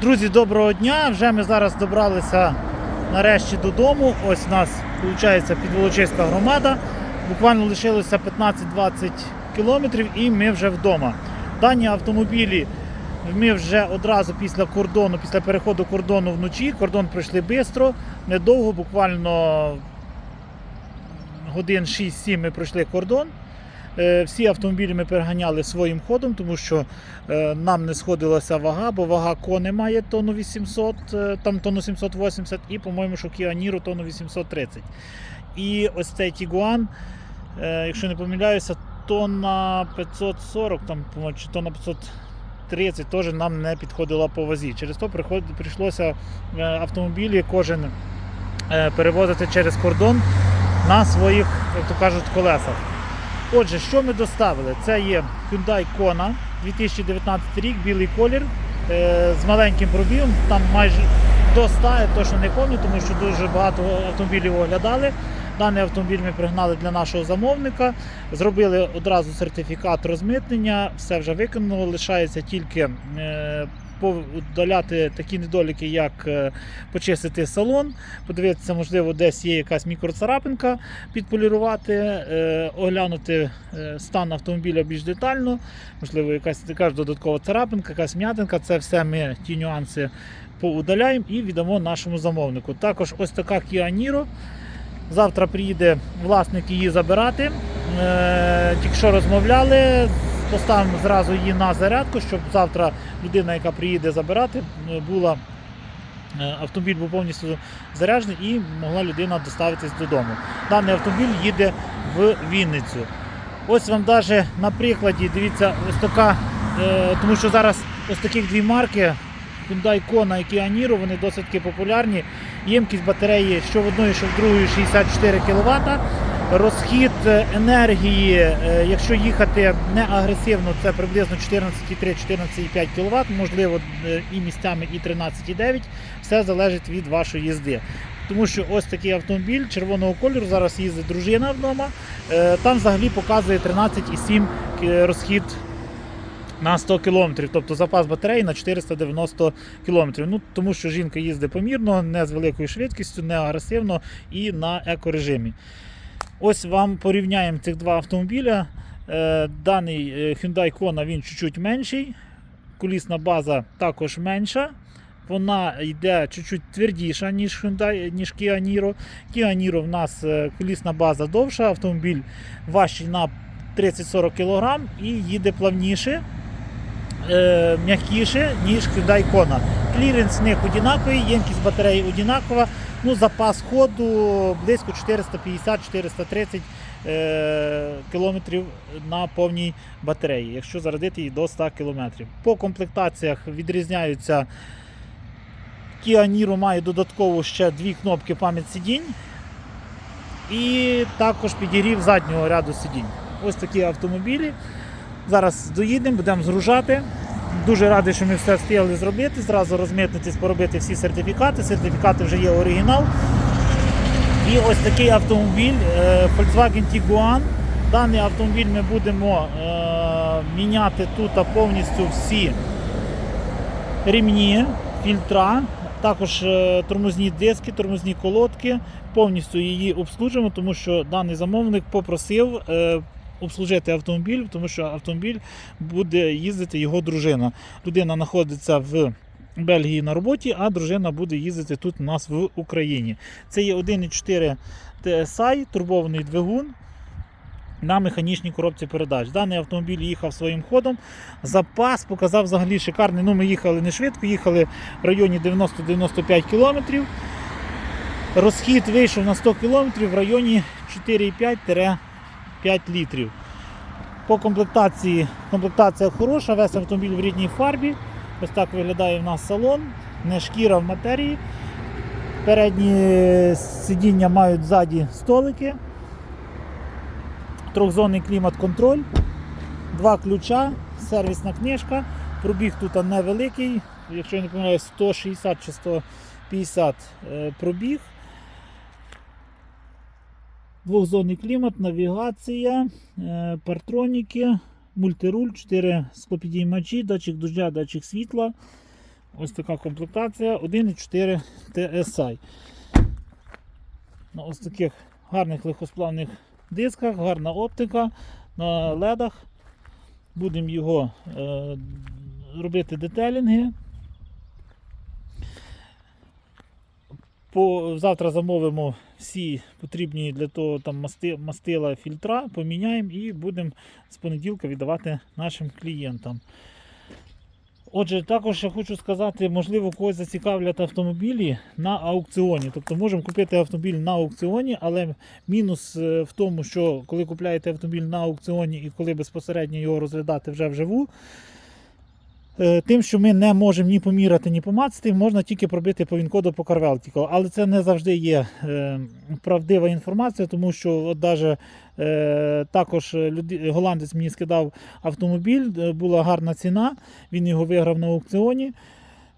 Друзі, доброго дня! Вже ми зараз добралися нарешті додому. Ось у нас виходить підволочиська громада. Буквально лишилося 15-20 кілометрів і ми вже вдома. Дані автомобілі ми вже одразу після кордону, після переходу кордону вночі. Кордон пройшли швидко, недовго, буквально годин 6-7 ми пройшли кордон. Е, Всі автомобілі ми переганяли своїм ходом, тому що е, нам не сходилася вага, бо вага кони має тонну 800, е, там тонну 780 і, по-моєму, що Kia тонну 830. І ось цей е, якщо не помиляюся, тонна 540, там, чи тонна 530 теж нам не підходила по вазі. Через то прийшлося автомобілі кожен перевозити через кордон на своїх, як то кажуть, колесах. Отже, що ми доставили? Це є Hyundai Kona 2019 рік, білий колір е, з маленьким пробігом, там майже до 100, я точно не пам'ятаю, тому що дуже багато автомобілів оглядали. Даний автомобіль ми пригнали для нашого замовника, зробили одразу сертифікат розмитнення, все вже виконано, лишається тільки е, подаляти такі недоліки, як е, почистити салон, подивитися, можливо, десь є якась мікроцарапинка, підполірувати, е, оглянути е, стан автомобіля більш детально, можливо, якась така ж додаткова царапинка, якась м'ятинка. Це все ми ті нюанси поудаляємо і віддамо нашому замовнику. Також ось така Kia Niro. Завтра приїде власник її забирати. Е, тільки що розмовляли, поставимо зразу її на зарядку, щоб завтра людина, яка приїде забирати, е, була е, автомобіль був повністю заряджений і могла людина доставитись додому. Даний автомобіль їде в Вінницю. Ось вам навіть на прикладі, дивіться, ось така, тому що зараз ось таких дві марки. Hyundai Kona і Kia вони досить таки популярні. Ємкість батареї що в одної, що в другої 64 кВт. Розхід е, енергії, е, якщо їхати не агресивно, це приблизно 14,3-14,5 кВт, можливо, е, і місцями і 13,9. Все залежить від вашої їзди. Тому що ось такий автомобіль червоного кольору, зараз їздить дружина вдома. Там взагалі показує 13,7 розхід на 100 км, тобто запас батареї на 490 км. Ну, тому що жінка їздить помірно, не з великою швидкістю, не агресивно і на екорежимі. Ось вам порівняємо цих два автомобіля. Е, Даний е, Hyundai Kona він чуть-чуть менший, колісна база також менша. Вона йде чуть-чуть твердіша, ніж Hyundai, ніж Kia Niro. Kia Niro в нас е, колісна база довша, автомобіль важчий на 30-40 кг і їде плавніше, е, м'якіше, ніж Hyundai Kona. Кліренс в них однаковий, ємкість батареї однакова. Ну, запас ходу близько 450-430 е, кілометрів на повній батареї, якщо зарядити її до 100 км. По комплектаціях відрізняються. Kia Niro має додатково ще дві кнопки пам'ять сидінь. І також підігрів заднього ряду сидінь. Ось такі автомобілі. Зараз доїдемо, будемо згружати. Дуже радий, що ми все встигли зробити. Зразу розмитнитись, поробити всі сертифікати. Сертифікати вже є оригінал. І ось такий автомобіль е, Volkswagen Tiguan. Даний автомобіль ми будемо е, міняти тут повністю всі ремні, фільтра, також е, тормозні диски, тормозні колодки. Повністю її обслужимо, тому що даний замовник попросив обслужити автомобіль, тому що автомобіль буде їздити його дружина. Людина знаходиться в Бельгії на роботі, а дружина буде їздити тут у нас в Україні. Це є 1,4 TSI, турбований двигун. На механічній коробці передач. Даний автомобіль їхав своїм ходом. Запас показав взагалі шикарний. Ну, ми їхали не швидко, їхали в районі 90-95 км. Розхід вийшов на 100 км в районі 4,5-5 літрів. По комплектації комплектація хороша, весь автомобіль в рідній фарбі. Ось так виглядає в нас салон, не шкіра в матерії. Передні сидіння мають ззаді столики. Трьохзонний клімат-контроль, два ключа, сервісна книжка. Пробіг тут невеликий, якщо я не помиляюсь, 160 чи 150 е, пробіг. Двохзонний клімат, навігація, е, партроніки, мультируль, 4 склопідіймачі, датчик дождя, датчик світла. Ось така комплектація 1,4 TSI. На ось таких гарних легкосплавних дисках, гарна оптика на ледах. Будемо його е, робити детелінги. По, завтра замовимо всі потрібні для того там масти, мастила, фільтра, поміняємо і будемо з понеділка віддавати нашим клієнтам. Отже, також я хочу сказати, можливо, когось зацікавлять автомобілі на аукціоні. Тобто можемо купити автомобіль на аукціоні, але мінус е, в тому, що коли купляєте автомобіль на аукціоні і коли безпосередньо його розглядати вже вживу, тим, що ми не можемо ні поміряти, ні помацати, можна тільки пробити по він-коду по CarVeltical. Але це не завжди є е, правдива інформація, тому що от даже, е, також голландець мені скидав автомобіль, е, була гарна ціна, він його виграв на аукціоні.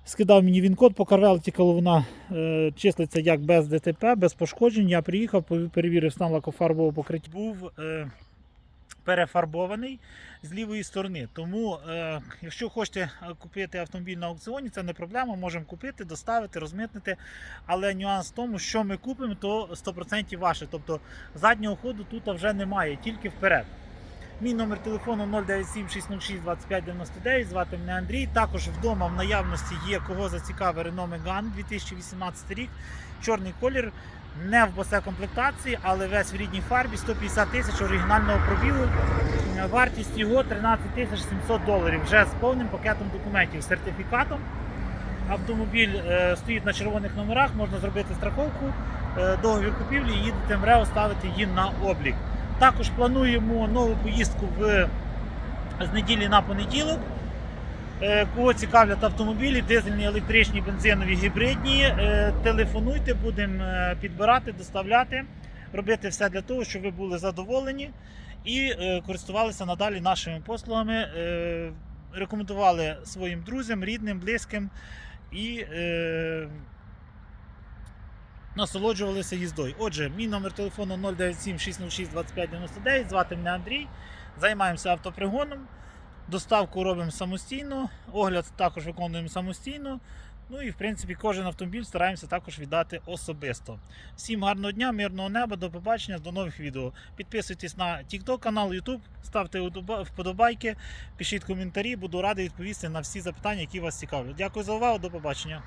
Скидав мені він-код по CarVeltical, вона е, числиться як без ДТП, без пошкоджень. Я приїхав, перевірив стан лакофарбового покриття. Був е, перефарбований з лівої сторони. Тому, е, якщо хочете е, купити автомобіль на аукціоні, це не проблема. Можемо купити, доставити, розмитнити. Але нюанс в тому, що ми купимо, то 100% ваше. Тобто заднього ходу тут вже немає, тільки вперед. Мій номер телефону 097 606 2599, звати мене Андрій. Також вдома в наявності є кого зацікавить Renault Megane 2018 рік. Чорний колір, не в босе комплектації, але весь в рідній фарбі, 150 тисяч оригінального пробігу. Е, Вартість його 13 тисяч 700 доларів вже з повним пакетом документів, сертифікатом. Автомобіль е, стоїть на червоних номерах, можна зробити страховку, е, договір купівлі, їдете в РЕО, ставити її на облік. Також плануємо нову поїздку в, з неділі на понеділок. Е, Кого цікавлять автомобілі, дизельні, електричні, бензинові, гібридні, е, телефонуйте, будемо е, підбирати, доставляти, робити все для того, щоб ви були задоволені і користувалися надалі нашими послугами, рекомендували своїм друзям, рідним, близьким і насолоджувалися їздою. Отже, мій номер телефону 097 606 2599, звати мене Андрій. Займаємося автопригоном. Доставку робимо самостійно, огляд також виконуємо самостійно. Ну і в принципі кожен автомобіль стараємося також віддати особисто. Всім гарного дня, мирного неба, до побачення, до нових відео. Підписуйтесь на TikTok канал, YouTube, ставте вподобайки, пишіть коментарі, буду радий відповісти на всі запитання, які вас цікавлять. Дякую за увагу, до побачення.